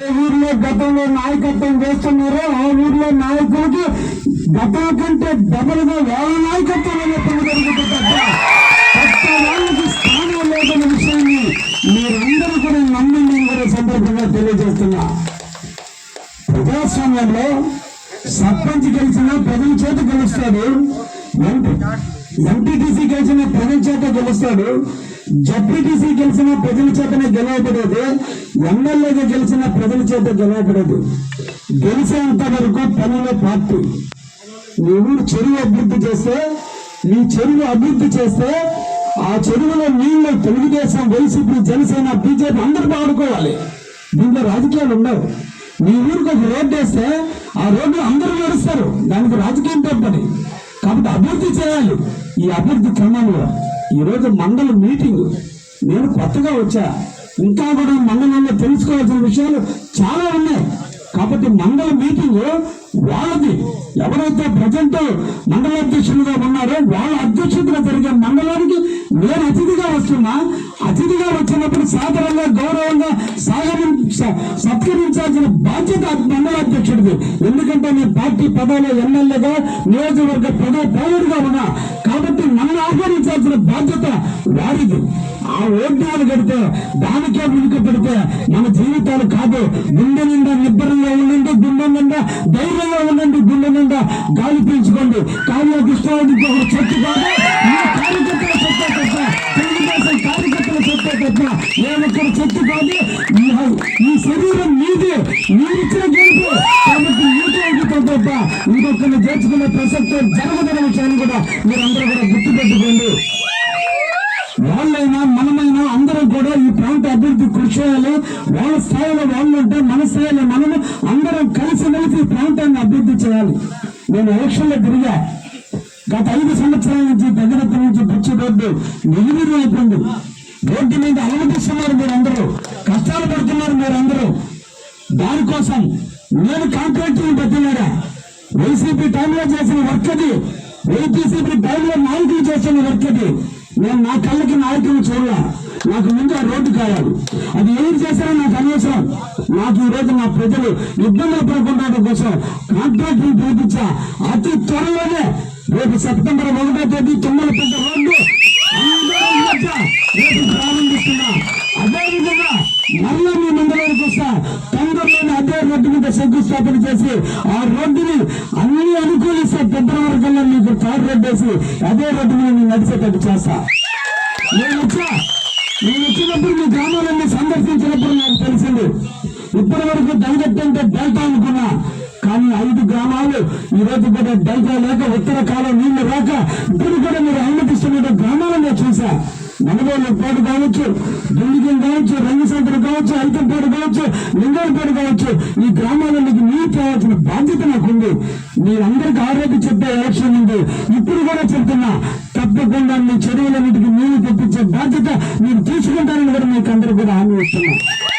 ఊర్లో గతంలో నాయకత్వం చేస్తున్నారో ఆ ఊర్లో నాయకులకి గతం కంటే డబలుగా వాళ్ళ నాయకత్వం ఎప్పుడు జరుగుతుంది వాళ్ళకి స్థానం లేదన్న విషయాన్ని మీరందరూ కూడా నమ్మి నేను కూడా సందర్భంగా తెలియజేస్తున్నా. ప్రజాస్వామ్యంలో సర్పంచ్ గెలిచినా ప్రజల చేత గెలుస్తాడు. ఎంపీటీసీ గెలిచిన ప్రజల చేత గెలుస్తాడు. జడ్పీటీసీ గెలిచిన ప్రజల చేతనే గెలవబడేది. ఎమ్మెల్యేగా గెలిచిన ప్రజల చేత గెలవబడేది. గెలిచేంత వరకు పనుల పార్టీ. నీ ఊరు చెరువు అభివృద్ధి చేస్తే నీ చెరువు అభివృద్ధి చేస్తే ఆ చెరువులో నీళ్ళు తెలుగుదేశం వైసీపీ జనసేన బీజేపీ అందరూ పాడుకోవాలి దీంట్లో రాజకీయాలు ఉండవు. మీ ఊరికి ఒక రోడ్డు వేస్తే ఆ రోడ్డు అందరూ నడుస్తారు దానికి రాజకీయం తప్పని. కాబట్టి అభివృద్ధి చేయాలి. ఈ అభివృద్ధి క్రమంలో ఈరోజు మండల మీటింగ్. నేను కొత్తగా వచ్చా. ఇంకా కూడా మండలంలో తెలుసుకోవాల్సిన విషయాలు చాలా ఉన్నాయి. కాబట్టి మండల మీటింగ్ వాళ్ళది. ఎవరైతే ప్రజెంట్ మండల అధ్యక్షులుగా ఉన్నారో వాళ్ళ అధ్యక్షతలో జరిగే మండలానికి నేను అతిథిగా వస్తున్నా. అతిథిగా వచ్చినప్పుడు సాధారణంగా గౌరవంగా సాగరి సత్కరించాల్సిన బాధ్యత మండల అధ్యక్షుడిది. ఎందుకంటే నేను పార్టీ పదవిలో ఎమ్మెల్యేగా నియోజకవర్గ పదవి పౌరుడిగా ఉన్నా. కాబట్టి నన్ను ఆహ్వానించాల్సిన బాధ్యత వారిది. ఆ ఓట్నాలు కడితే దానికే మునికి పెడితే మన జీవితాలు కాదు. గుండె నిండా నిబ్బరంగా ఉన్న ధైర్యంగా ఉండండి గుండె నిండా గాలి పీల్చుకోండి. కానీ కృష్ణారెడ్డి ఒక చెట్టు కాదు ఈ కార్యకర్తల చెట్టే తప్ప తెలుగుదేశం కార్యకర్తల చెట్టే తప్ప ఏ ఒక్కరి చెట్టు కాదు. ఈ- శరీరం మీది మీరిచ్చిన గెలుపు కాబట్టి మీతో ఎదుగుతాం తప్ప ఇంకొకరిని చేర్చుకునే ప్రసక్తి జరగదన్న విషయాన్ని కూడా మీరందరూ కూడా గుర్తుపెట్టుకోండి. వాళ్ళైనా కూడా ఈ ప్రాంత అభివృద్ధి కృషి చేయాలి. వాళ్ళ స్థాయిలో వాళ్ళు ఉంటే మన స్థాయిలో మనము అందరం కలిసిమెలిసి ఈ ప్రాంతాన్ని అభివృద్ధి చేయాలి. నేను ఎలక్షన్లో తిరిగా గత ఐదు సంవత్సరాల నుంచి దగ్గరత్త నుంచి పిచ్చి రోడ్డు నిర్వీర్యం అయిపోయింది. రోడ్డు మీద అనుమతిస్తున్నారు మీరందరూ. కష్టాలు పడుతున్నారు మీరందరూ. దానికోసం నేను కాంట్రాక్టర్ బతిలాడా వైసీపీ టైంలో చేసిన వర్క్ అది వైసీపీ టైంలో నాయకులు చేసిన వర్క్ అది నేను నా కళ్ళకి నాయకులు చూడాల. నాకు ముందు ఆ రోడ్డు కావాలి. అది ఏం చేస్తారో నాకు అనవసరం. నాకు ఈ రోజు నా ప్రజలు ఇబ్బందులు పడకుండా కోసం కాంట్రాక్టులు పిలిపించా అతి త్వరలోనే రేపు సెప్టెంబర్ ఒకటో తేదీ తొమ్మిది పెద్ద రోడ్డు రేపు ప్రారంభిస్తున్నా. అదే విధంగా మీ మండలానికి వస్తా. తొందరలోనే అదే రోడ్డు మీద శంకుస్థాపన చేసి ఆ రోడ్డుని అన్ని అనుకూలిస్తే ఫిబ్రవరి కల్లా మీకు అదే రోడ్డు మీద నేను నడిచేటట్టు చేస్తా. నేను వచ్చా నేను వచ్చినప్పుడు మీ గ్రామాలన్నీ సందర్శించినప్పుడు నాకు తెలిసింది. ఇప్పటి వరకు దళగట్టు అంటే డెల్టా అనుకున్నా. కానీ ఐదు గ్రామాలు ఈ రోజు కూడా డెల్టా లేక ఉత్తర కాలం నీళ్ళు రాక ఇప్పుడు కూడా మీరు అనుమతిస్తున్న గ్రామాలను చూసా. మనగోళ్ళు పాటు కావచ్చు దుండిగం కావచ్చు రంగసంతలు కావచ్చు ఐతంపాడు కావచ్చు లింగాలపాడు కావచ్చు ఈ చేయాల్సిన బాధ్యత నాకుంది. మీరందరికీ ఆరోగ్య చెప్పే ఎలక్షన్ ఉంది. ఇప్పుడు కూడా చెప్తున్నా తప్పకుండా మీ చెరువులన్నింటికి నీళ్ళు తెప్పించే బాధ్యత మీరు తీసుకుంటారని కూడా మీకు అందరికీ కూడా హామీ ఇస్తున్నా.